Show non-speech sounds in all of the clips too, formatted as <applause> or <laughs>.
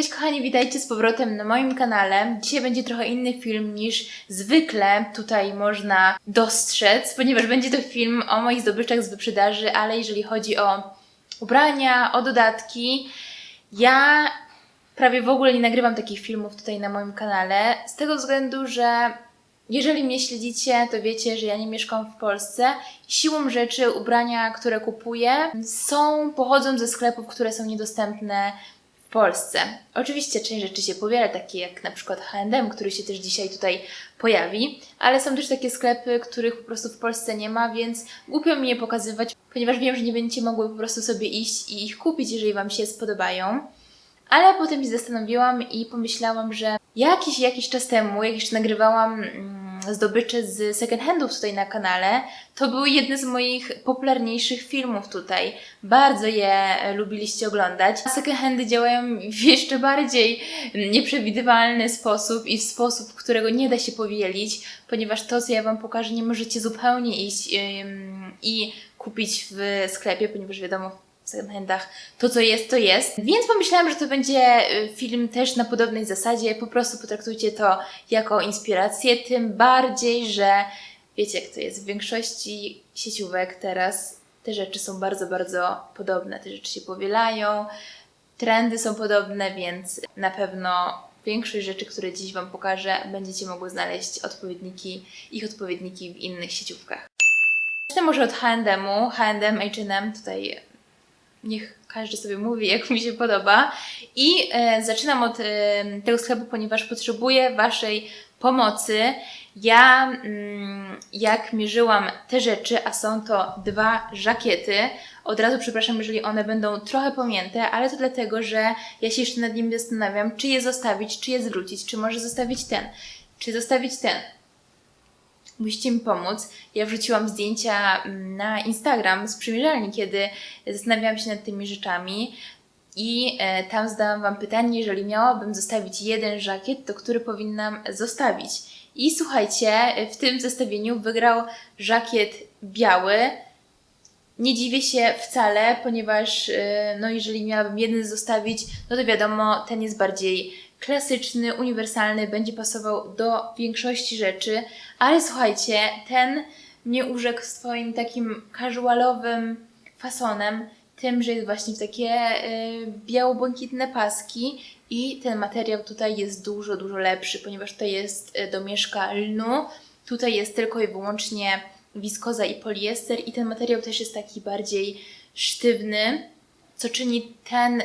Cześć kochani, witajcie z powrotem na moim kanale. Dzisiaj będzie trochę inny film niż zwykle tutaj można dostrzec, ponieważ będzie to film o moich zdobyczach z wyprzedaży, ale jeżeli chodzi o ubrania, o dodatki, ja prawie w ogóle nie nagrywam takich filmów tutaj na moim kanale, z tego względu, że jeżeli mnie śledzicie, to wiecie, że ja nie mieszkam w Polsce. Siłą rzeczy ubrania, które kupuję, są, pochodzą ze sklepów, które są niedostępne w Polsce. Oczywiście część rzeczy się powiela, takie jak na przykład H&M, który się też dzisiaj tutaj pojawi, ale są też takie sklepy, których po prostu w Polsce nie ma, więc głupio mi je pokazywać, ponieważ wiem, że nie będziecie mogły po prostu sobie iść i ich kupić, jeżeli Wam się spodobają. Ale potem się zastanowiłam i pomyślałam, że jakiś, jakiś czas temu, jak jeszcze nagrywałam mm, zdobycze z second handów tutaj na kanale, to były jedne z moich popularniejszych filmów tutaj. Bardzo je e, lubiliście oglądać. Second handy działają w jeszcze bardziej nieprzewidywalny sposób i w sposób, którego nie da się powielić, ponieważ to, co ja Wam pokażę, nie możecie zupełnie iść i kupić w sklepie, ponieważ wiadomo, w second handach to, co jest, to jest. Więc pomyślałam, że to będzie y, film też na podobnej zasadzie. Po prostu potraktujcie to jako inspirację, tym bardziej, że wiecie, jak to jest. W większości sieciówek teraz te rzeczy są bardzo, bardzo podobne. Te rzeczy się powielają, trendy są podobne, więc na pewno większość rzeczy, które dziś Wam pokażę, będziecie mogły znaleźć odpowiedniki, ich odpowiedniki w innych sieciówkach. Zacznę może od H&M-u. H&M, H&M, tutaj niech każdy sobie mówi, jak mi się podoba. I e, zaczynam od e, tego sklepu, ponieważ potrzebuję Waszej pomocy. Ja, mm, jak mierzyłam te rzeczy, a są to dwa żakiety, od razu przepraszam, jeżeli one będą trochę pomięte, ale to dlatego, że ja się jeszcze nad nimi zastanawiam, czy je zostawić, czy je zwrócić, czy może zostawić ten, czy zostawić ten. Musicie mi pomóc. Ja wrzuciłam zdjęcia mm, na Instagram z przymierzalni, kiedy zastanawiałam się nad tymi rzeczami. I e, tam zadałam Wam pytanie, jeżeli miałabym zostawić jeden żakiet, to który powinnam zostawić? I słuchajcie, w tym zestawieniu wygrał żakiet biały. Nie dziwię się wcale, ponieważ e, no, jeżeli miałabym jeden zostawić, no to wiadomo, ten jest bardziej klasyczny, uniwersalny, będzie pasował do większości rzeczy, ale słuchajcie, ten mnie urzekł swoim takim casualowym fasonem, tym, że jest właśnie w takie y, biało-błękitne paski i ten materiał tutaj jest dużo, dużo lepszy, ponieważ tutaj jest y, domieszka lnu, tutaj jest tylko i wyłącznie wiskoza i poliester i ten materiał też jest taki bardziej sztywny, co czyni ten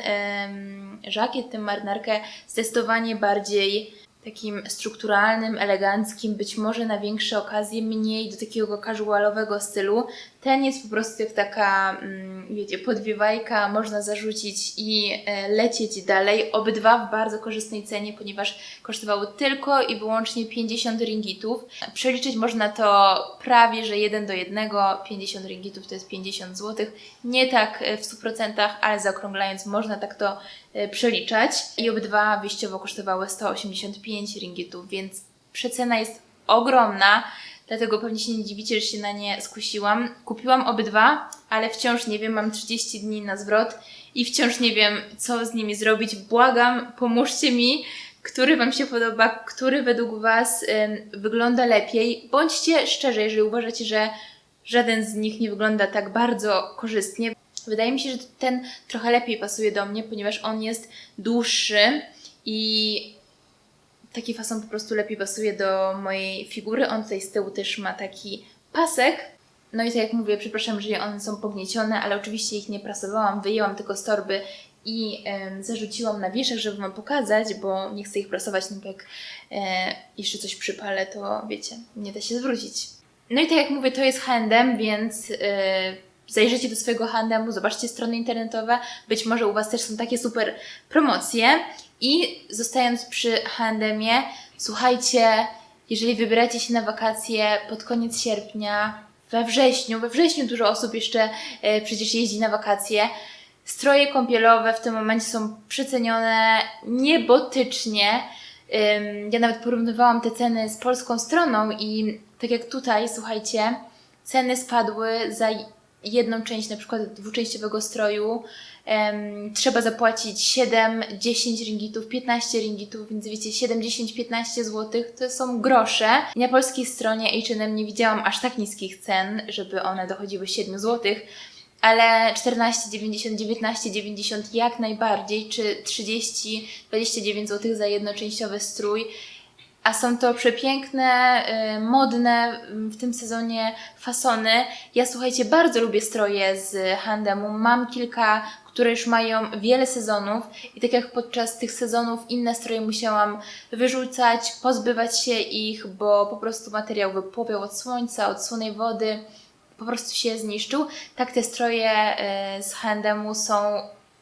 żakiet, tę marynarkę zdecydowanie bardziej takim strukturalnym, eleganckim, być może na większe okazje, mniej do takiego casualowego stylu. Ten jest po prostu jak taka, mm, wiecie, podwiewajka, można zarzucić i e, lecieć dalej. Obydwa w bardzo korzystnej cenie, ponieważ kosztowały tylko i wyłącznie 50 ringitów. Przeliczyć można to prawie, że 1 do 1, 50 ringitów to jest 50 zł. Nie tak e, w 100%, ale zaokrąglając można tak to przeliczać. I obydwa wyjściowo kosztowały 185 ringitów, więc przecena jest ogromna. Dlatego pewnie się nie dziwicie, że się na nie skusiłam. Kupiłam obydwa, ale wciąż nie wiem, mam 30 dni na zwrot i wciąż nie wiem, co z nimi zrobić. Błagam, pomóżcie mi, który Wam się podoba, który według Was ym, wygląda lepiej. Bądźcie szczerzy, jeżeli uważacie, że żaden z nich nie wygląda tak bardzo korzystnie. Wydaje mi się, że ten trochę lepiej pasuje do mnie, ponieważ on jest dłuższy i taki fason po prostu lepiej pasuje do mojej figury. On tutaj z tyłu też ma taki pasek. No i tak jak mówię, przepraszam, że one są pogniecione, ale oczywiście ich nie prasowałam, wyjęłam tylko z torby i em, zarzuciłam na wieszak, żeby Wam pokazać, bo nie chcę ich prasować, no bo jak e, jeszcze coś przypalę, to wiecie, nie da się zwrócić. No i tak jak mówię, to jest H&M, więc e, zajrzyjcie do swojego H&M-u, zobaczcie strony internetowe, być może u Was też są takie super promocje. I zostając przy H&Mie, słuchajcie, jeżeli wybieracie się na wakacje pod koniec sierpnia, we wrześniu, we wrześniu dużo osób jeszcze e, przecież jeździ na wakacje, stroje kąpielowe w tym momencie są przecenione niebotycznie. Ym, Ja nawet porównywałam te ceny z polską stroną i tak jak tutaj, słuchajcie, ceny spadły za jedną część na przykład dwuczęściowego stroju em, trzeba zapłacić 7, 10 ringgitów, 15 ringgitów, więc wiecie, 7, 10, 15 zł to są grosze. Na polskiej stronie H&M nie widziałam aż tak niskich cen, żeby one dochodziły 7 zł, ale 14,90, 19,90 jak najbardziej, czy 30, 29 zł za jednoczęściowy strój. A są to przepiękne, y, modne y, w tym sezonie fasony. Ja słuchajcie, bardzo lubię stroje z Handemu. Mam kilka, które już mają wiele sezonów i tak jak podczas tych sezonów inne stroje musiałam wyrzucać, pozbywać się ich, bo po prostu materiał wypłowiał od słońca, od słonej wody, po prostu się zniszczył. Tak te stroje y, z Handemu są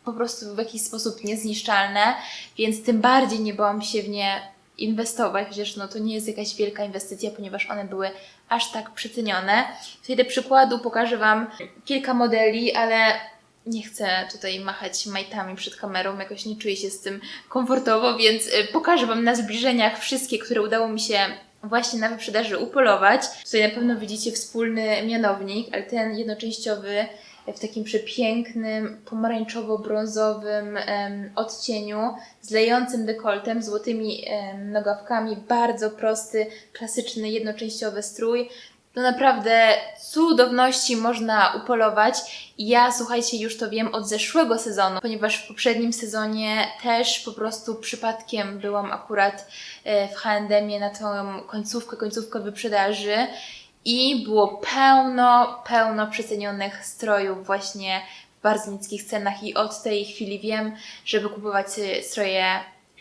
po prostu w jakiś sposób niezniszczalne, więc tym bardziej nie bałam się w nie inwestować, chociaż no to nie jest jakaś wielka inwestycja, ponieważ one były aż tak przecenione. Tutaj do przykładu pokażę Wam kilka modeli, ale nie chcę tutaj machać majtami przed kamerą, jakoś nie czuję się z tym komfortowo, więc y, pokażę Wam na zbliżeniach wszystkie, które udało mi się właśnie na wyprzedaży upolować. Tutaj na pewno widzicie wspólny mianownik, ale ten jednoczęściowy w takim przepięknym, pomarańczowo-brązowym odcieniu, z lejącym dekoltem, złotymi nogawkami, bardzo prosty, klasyczny, jednoczęściowy strój. No naprawdę cudowności można upolować. Ja, słuchajcie, już to wiem od zeszłego sezonu, ponieważ w poprzednim sezonie też po prostu przypadkiem byłam akurat e, w H&M na tą końcówkę, końcówkę wyprzedaży i było pełno, pełno przecenionych strojów właśnie w bardzo niskich cenach i od tej chwili wiem, żeby kupować sobie stroje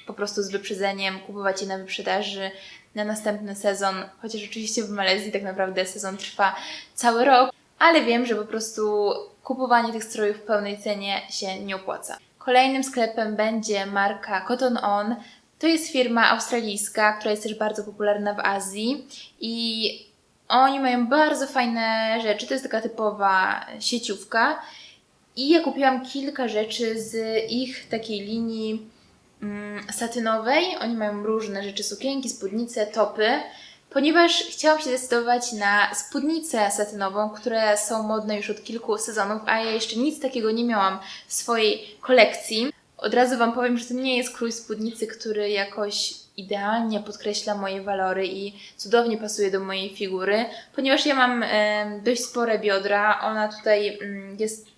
po prostu z wyprzedzeniem, kupować je na wyprzedaży na następny sezon, chociaż oczywiście w Malezji tak naprawdę sezon trwa cały rok, ale wiem, że po prostu kupowanie tych strojów w pełnej cenie się nie opłaca. Kolejnym sklepem będzie marka Cotton On. To jest firma australijska, która jest też bardzo popularna w Azji i oni mają bardzo fajne rzeczy. To jest taka typowa sieciówka. I ja kupiłam kilka rzeczy z ich takiej linii mm, satynowej. Oni mają różne rzeczy, sukienki, spódnice, topy. Ponieważ chciałam się zdecydować na spódnicę satynową, które są modne już od kilku sezonów, a ja jeszcze nic takiego nie miałam w swojej kolekcji. Od razu Wam powiem, że to nie jest krój spódnicy, który jakoś idealnie podkreśla moje walory i cudownie pasuje do mojej figury, ponieważ ja mam dość spore biodra. Ona tutaj mm, jest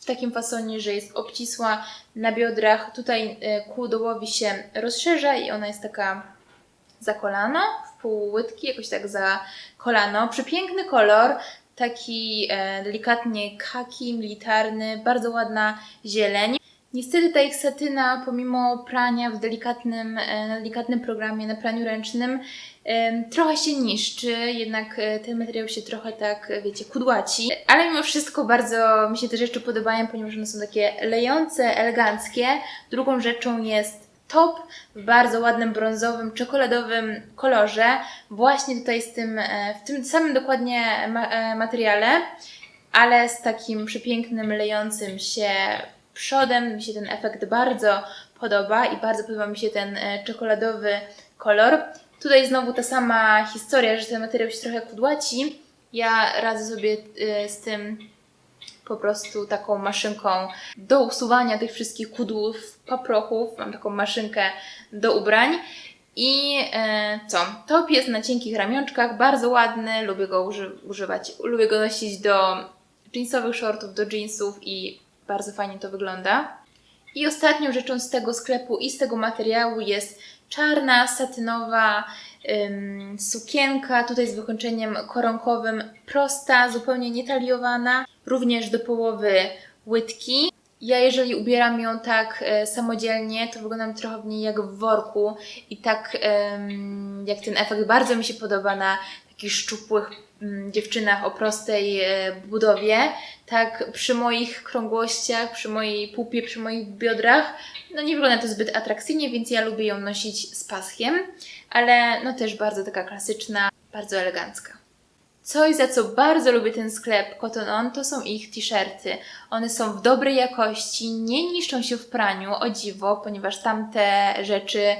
w takim fasonie, że jest obcisła na biodrach. Tutaj e, ku dołowi się rozszerza i ona jest taka za kolano, w pół łydki, jakoś tak za kolano. Przepiękny kolor, taki e, delikatnie kaki, militarny, bardzo ładna zieleń. Niestety ta ich satyna, pomimo prania w delikatnym, e, delikatnym programie, na praniu ręcznym, em, trochę się niszczy, jednak e, ten materiał się trochę tak, e, wiecie, kudłaci. Ale mimo wszystko bardzo mi się te rzeczy podobają, ponieważ one są takie lejące, eleganckie. Drugą rzeczą jest top w bardzo ładnym brązowym, czekoladowym kolorze. Właśnie tutaj z tym, e, w tym samym dokładnie ma, e, materiale, ale z takim przepięknym, lejącym się przodem. Mi się ten efekt bardzo podoba i bardzo podoba mi się ten e, czekoladowy kolor. Tutaj znowu ta sama historia, że ten materiał się trochę kudłaci. Ja radzę sobie e, z tym po prostu taką maszynką do usuwania tych wszystkich kudłów, paprochów. Mam taką maszynkę do ubrań. I e, co? Top jest na cienkich ramionczkach, bardzo ładny, lubię go uży- używać, lubię go nosić do jeansowych shortów, do jeansów i bardzo fajnie to wygląda. I ostatnią rzeczą z tego sklepu i z tego materiału jest czarna, satynowa ym, sukienka, tutaj z wykończeniem koronkowym, prosta, zupełnie nietaliowana, również do połowy łydki. Ja jeżeli ubieram ją tak e, samodzielnie, to wyglądam trochę w niej jak w worku i tak jak ten efekt bardzo mi się podoba na takich szczupłych dziewczynach o prostej e, budowie, tak przy moich krągłościach, przy mojej pupie, przy moich biodrach, no nie wygląda to zbyt atrakcyjnie, więc ja lubię ją nosić z paskiem, ale no też bardzo taka klasyczna, bardzo elegancka. Coś, za co bardzo lubię ten sklep Cotton On, to są ich t-shirty. One są w dobrej jakości, nie niszczą się w praniu, o dziwo, ponieważ tamte rzeczy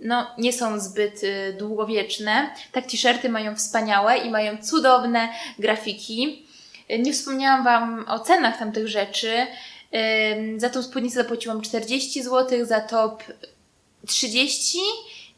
no, nie są zbyt y, długowieczne. Tak t-shirty mają wspaniałe i mają cudowne grafiki. Y, Nie wspomniałam Wam o cenach tamtych rzeczy. Ym, Za tą spódnicę zapłaciłam 40 zł, za top 30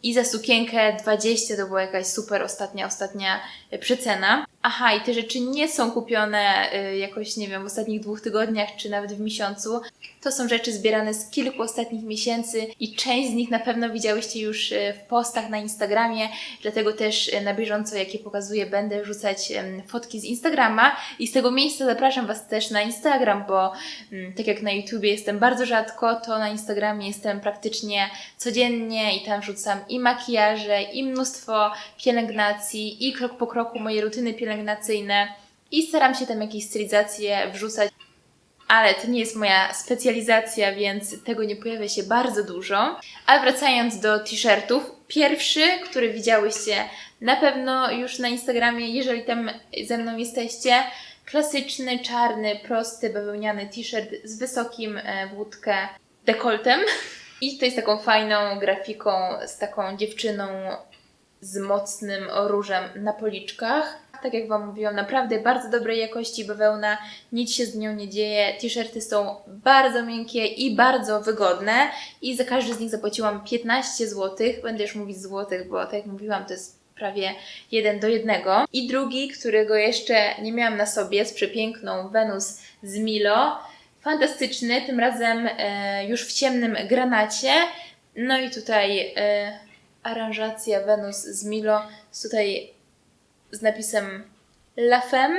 i za sukienkę 20 to była jakaś super ostatnia, ostatnia y, przecena. Aha, i te rzeczy nie są kupione y, jakoś, nie wiem, w ostatnich dwóch tygodniach czy nawet w miesiącu. To są rzeczy zbierane z kilku ostatnich miesięcy i część z nich na pewno widziałyście już y, w postach na Instagramie, dlatego też y, na bieżąco, jakie pokazuję, będę wrzucać em, fotki z Instagrama i z tego miejsca zapraszam Was też na Instagram, bo mm, tak jak na YouTubie jestem bardzo rzadko, to na Instagramie jestem praktycznie codziennie i tam wrzucam i makijaże, i mnóstwo pielęgnacji, i krok po kroku moje rutyny pielęgnacyjne i staram się tam jakieś stylizacje wrzucać ale to nie jest moja specjalizacja, więc tego nie pojawia się bardzo dużo. Ale wracając do t-shirtów, pierwszy, który widziałyście na pewno już na Instagramie, jeżeli tam ze mną jesteście, klasyczny, czarny, prosty, bawełniany t-shirt z wysokim e, w łódkę dekoltem. I tutaj z taką fajną grafiką, z taką dziewczyną z mocnym różem na policzkach. Tak jak Wam mówiłam, naprawdę bardzo dobrej jakości bawełna, nic się z nią nie dzieje. T-shirty są bardzo miękkie i bardzo wygodne i za każdy z nich zapłaciłam 15 zł. Będę już mówić złotych, bo tak jak mówiłam, to jest prawie jeden do jednego. I drugi, którego jeszcze nie miałam na sobie, z przepiękną Wenus z Milo. Fantastyczny, tym razem e, już w ciemnym granacie. No i tutaj e, aranżacja Wenus z Milo tutaj z napisem La Femme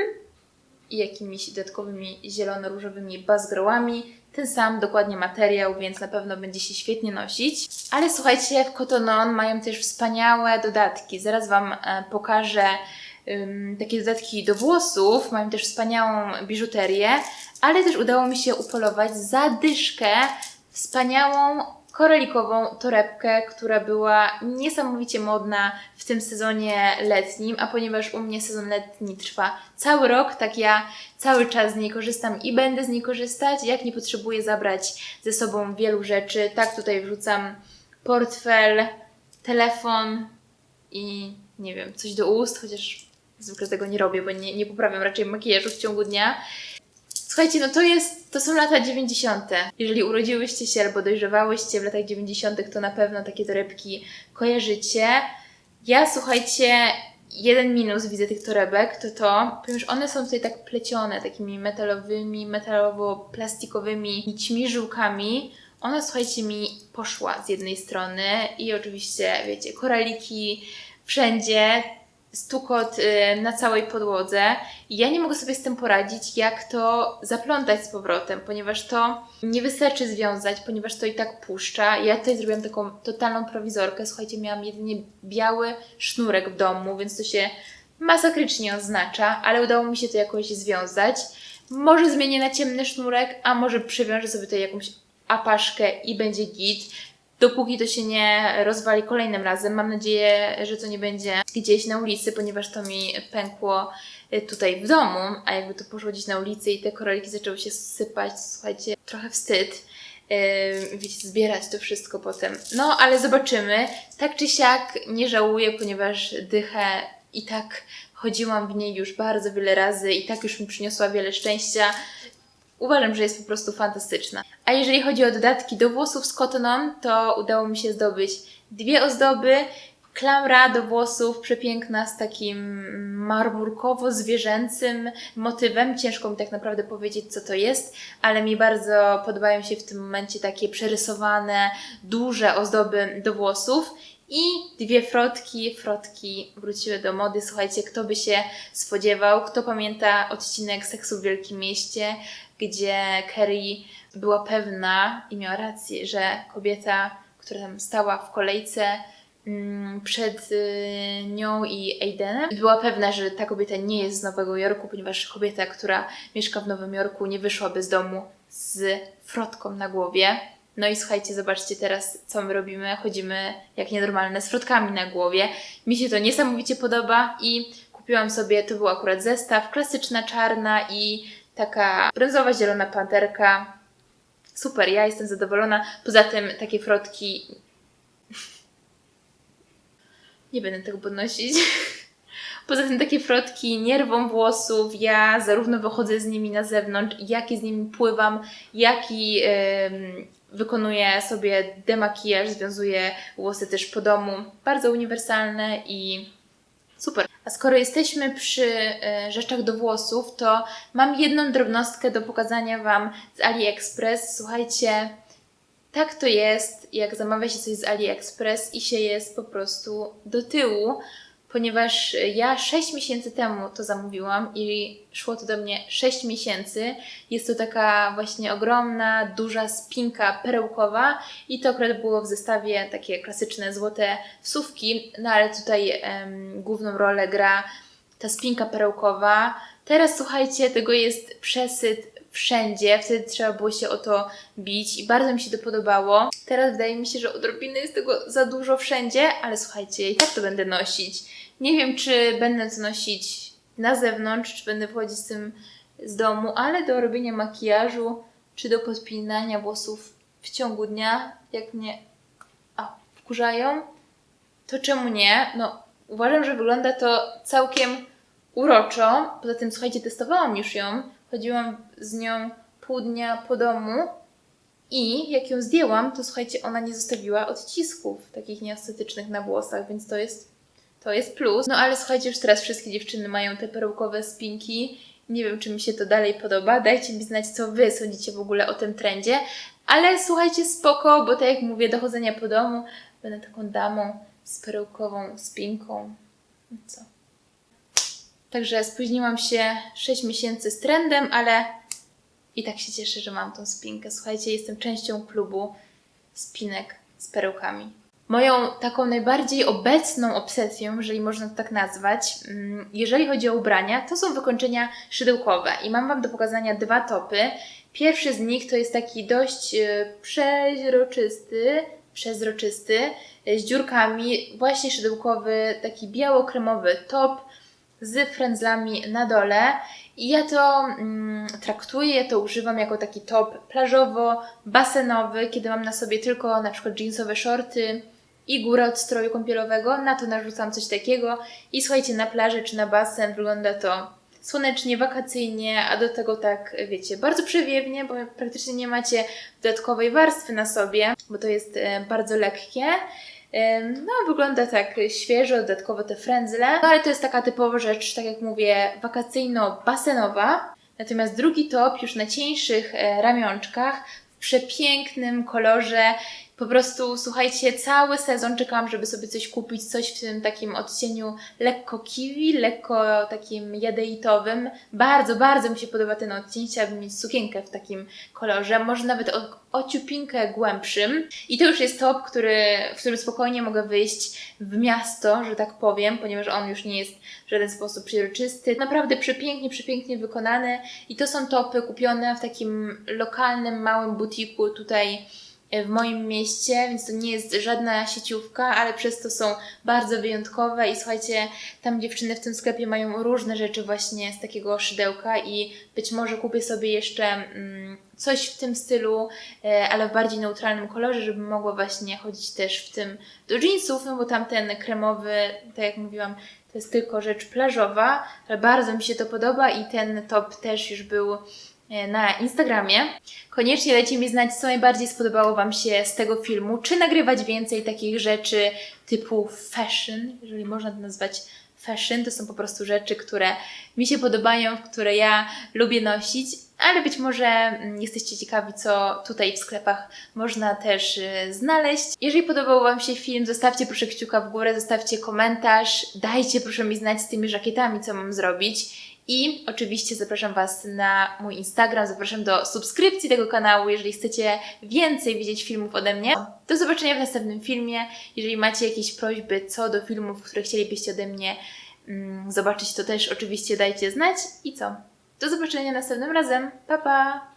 i jakimiś dodatkowymi zielono-różowymi bazgrołami. Ten sam dokładnie materiał, więc na pewno będzie się świetnie nosić. Ale słuchajcie, w Cotton On mają też wspaniałe dodatki. Zaraz Wam e, pokażę ym, takie dodatki do włosów. Mają też wspaniałą biżuterię, ale też udało mi się upolować za dyszkę wspaniałą koralikową torebkę, która była niesamowicie modna w tym sezonie letnim, a ponieważ u mnie sezon letni trwa cały rok, tak ja cały czas z niej korzystam i będę z niej korzystać. Jak nie potrzebuję zabrać ze sobą wielu rzeczy, tak tutaj wrzucam portfel, telefon i nie wiem, coś do ust, chociaż zwykle tego nie robię, bo nie, nie poprawiam raczej makijażu w ciągu dnia. Słuchajcie, no to jest, to są lata 90. Jeżeli urodziłyście się albo dojrzewałyście w latach 90., to na pewno takie torebki kojarzycie. Ja, słuchajcie, jeden minus widzę tych torebek, to to, ponieważ one są tutaj tak plecione takimi metalowymi, metalowo-plastikowymi nićmi, żyłkami. Ona, słuchajcie, mi poszła z jednej strony i oczywiście, wiecie, koraliki wszędzie, stukot y, na całej podłodze ja nie mogę sobie z tym poradzić, jak to zaplątać z powrotem, ponieważ to nie wystarczy związać, ponieważ to i tak puszcza. Ja tutaj zrobiłam taką totalną prowizorkę. Słuchajcie, miałam jedynie biały sznurek w domu, więc to się masakrycznie oznacza, ale udało mi się to jakoś związać. Może zmienię na ciemny sznurek, a może przywiążę sobie tutaj jakąś apaszkę i będzie git dopóki to się nie rozwali kolejnym razem. Mam nadzieję, że to nie będzie gdzieś na ulicy, ponieważ to mi pękło y, tutaj w domu, a jakby to poszło gdzieś na ulicy i te koraliki zaczęły się sypać, słuchajcie, trochę wstyd. Yy, wiecie, zbierać to wszystko potem. No, ale zobaczymy. Tak czy siak nie żałuję, ponieważ dychę i tak chodziłam w niej już bardzo wiele razy i tak już mi przyniosła wiele szczęścia. Uważam, że jest po prostu fantastyczna. A jeżeli chodzi o dodatki do włosów z kotoną, to udało mi się zdobyć dwie ozdoby. Klamra do włosów, przepiękna, z takim marmurkowo-zwierzęcym motywem. Ciężko mi tak naprawdę powiedzieć, co to jest, ale mi bardzo podobają się w tym momencie takie przerysowane, duże ozdoby do włosów. I dwie frotki, frotki wróciły do mody. Słuchajcie, kto by się spodziewał, kto pamięta odcinek Seksu w Wielkim Mieście, gdzie Carrie była pewna i miała rację, że kobieta, która tam stała w kolejce mm, przed y, nią i Aidenem, była pewna, że ta kobieta nie jest z Nowego Jorku, ponieważ kobieta, która mieszka w Nowym Jorku, nie wyszłaby z domu z frotką na głowie. No i słuchajcie, zobaczcie teraz, co my robimy. Chodzimy jak nienormalne z frotkami na głowie. Mi się to niesamowicie podoba i kupiłam sobie, to był akurat zestaw, klasyczna czarna i taka brązowa, zielona panterka. Super, ja jestem zadowolona. Poza tym takie frotki. <laughs> Nie będę tego podnosić. <laughs> Poza tym takie frotki nie rwą włosów, ja zarówno wychodzę z nimi na zewnątrz, jak i z nimi pływam, jak i em, wykonuję sobie demakijaż, związuję włosy też po domu. Bardzo uniwersalne i super. A skoro jesteśmy przy e, rzeczach do włosów, to mam jedną drobnostkę do pokazania Wam z AliExpress. Słuchajcie, tak to jest, jak zamawia się coś z AliExpress i się jest po prostu do tyłu, ponieważ ja 6 miesięcy temu to zamówiłam i szło to do mnie 6 miesięcy. Jest to taka właśnie ogromna, duża spinka perełkowa i to akurat było w zestawie takie klasyczne złote wsówki, no ale tutaj em, główną rolę gra ta spinka perełkowa. Teraz słuchajcie, tego jest przesyt wszędzie, wtedy trzeba było się o to bić i bardzo mi się to podobało. Teraz wydaje mi się, że odrobiny jest tego za dużo wszędzie, ale słuchajcie, i tak to będę nosić. Nie wiem, czy będę to nosić na zewnątrz, czy będę wchodzić z tym z domu, ale do robienia makijażu, czy do podpinania włosów w ciągu dnia, jak mnie a, wkurzają, to czemu nie? No, uważam, że wygląda to całkiem uroczo. Poza tym, słuchajcie, testowałam już ją. Chodziłam z nią pół dnia po domu i jak ją zdjęłam, to słuchajcie, ona nie zostawiła odcisków takich nieestetycznych na włosach, więc to jest, to jest plus. No ale słuchajcie, już teraz wszystkie dziewczyny mają te perełkowe spinki. Nie wiem, czy mi się to dalej podoba. Dajcie mi znać, co Wy sądzicie w ogóle o tym trendzie. Ale słuchajcie, spoko, bo tak jak mówię, dochodzenia po domu, będę taką damą z perełkową spinką. No co? Także spóźniłam się 6 miesięcy z trendem, ale i tak się cieszę, że mam tą spinkę. Słuchajcie, jestem częścią klubu spinek z perełkami. Moją taką najbardziej obecną obsesją, jeżeli można to tak nazwać, mm, jeżeli chodzi o ubrania, to są wykończenia szydełkowe. I mam Wam do pokazania dwa topy. Pierwszy z nich to jest taki dość przeźroczysty, przezroczysty, e, z dziurkami, właśnie szydełkowy, taki biało-kremowy top z frędzlami na dole. I ja to mm, traktuję, to używam jako taki top plażowo-basenowy, kiedy mam na sobie tylko na przykład jeansowe shorty i górę od stroju kąpielowego, na to narzucam coś takiego i słuchajcie, na plaży czy na basen wygląda to słonecznie, wakacyjnie, a do tego tak, wiecie, bardzo przewiewnie, bo praktycznie nie macie dodatkowej warstwy na sobie, bo to jest e, bardzo lekkie. No, wygląda tak świeżo, dodatkowo te frędzle, no ale to jest taka typowa rzecz, tak jak mówię, wakacyjno-basenowa. Natomiast drugi top już na cieńszych e, ramionczkach, w przepięknym kolorze. Po prostu, słuchajcie, cały sezon czekałam, żeby sobie coś kupić, coś w tym takim odcieniu lekko kiwi, lekko takim jadeitowym. Bardzo, bardzo mi się podoba ten odcień, chciałabym mieć sukienkę w takim kolorze, może nawet o, o ciupinkę głębszym. I to już jest top, który, w którym spokojnie mogę wyjść w miasto, że tak powiem, ponieważ on już nie jest w żaden sposób przejrzysty. Naprawdę przepięknie, przepięknie wykonany i to są topy kupione w takim lokalnym, małym butiku tutaj w moim mieście, więc to nie jest żadna sieciówka, ale przez to są bardzo wyjątkowe i słuchajcie, tam dziewczyny w tym sklepie mają różne rzeczy właśnie z takiego szydełka i być może kupię sobie jeszcze mm, coś w tym stylu, e, ale w bardziej neutralnym kolorze, żebym mogła właśnie chodzić też w tym do jeansów, no bo tamten kremowy, tak jak mówiłam, to jest tylko rzecz plażowa, ale bardzo mi się to podoba i ten top też już był e, na Instagramie. Koniecznie dajcie mi znać, co najbardziej spodobało Wam się z tego filmu. Czy nagrywać więcej takich rzeczy typu fashion, jeżeli można to nazwać fashion, to są po prostu rzeczy, które mi się podobają, które ja lubię nosić, ale być może mm, jesteście ciekawi, co tutaj w sklepach można też y, znaleźć. Jeżeli podobał Wam się film, zostawcie proszę kciuka w górę, zostawcie komentarz, dajcie proszę mi znać z tymi żakietami, co mam zrobić. I oczywiście zapraszam Was na mój Instagram, zapraszam do subskrypcji tego kanału, jeżeli chcecie więcej widzieć filmów ode mnie. Do zobaczenia w następnym filmie. Jeżeli macie jakieś prośby co do filmów, które chcielibyście ode mnie mm, zobaczyć, to też oczywiście dajcie znać. I co? Do zobaczenia następnym razem. Pa, pa!